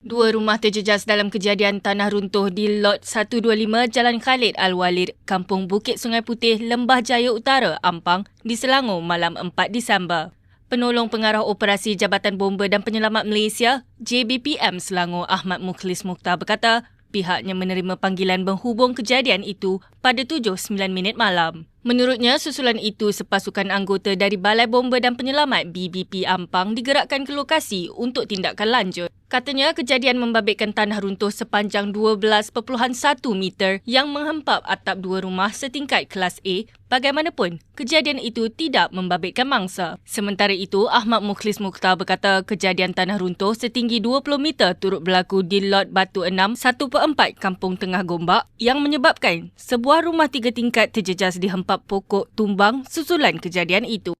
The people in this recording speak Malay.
Dua rumah terjejas dalam kejadian tanah runtuh di Lot 125 Jalan Khalid Al-Walid, Kampung Bukit Sungai Putih, Lembah Jaya Utara, Ampang di Selangor malam 4 Disember. Penolong Pengarah Operasi Jabatan Bomba dan Penyelamat Malaysia, JBPM Selangor Ahmad Mukhlis Mukhtar berkata, pihaknya menerima panggilan menghubung kejadian itu pada 7.09 minit malam. Menurutnya, susulan itu sepasukan anggota dari Balai Bomba dan Penyelamat BBP Ampang digerakkan ke lokasi untuk tindakan lanjut. Katanya kejadian membabitkan tanah runtuh sepanjang 12.1 meter yang menghempap atap dua rumah setingkat kelas A. Bagaimanapun, kejadian itu tidak membabitkan mangsa. Sementara itu, Ahmad Mukhlis Mukhtar berkata kejadian tanah runtuh setinggi 20 meter turut berlaku di lot Batu 6 1 per 4 Kampung Tengah Gombak yang menyebabkan sebuah rumah tiga tingkat terjejas dihempap pokok tumbang susulan kejadian itu.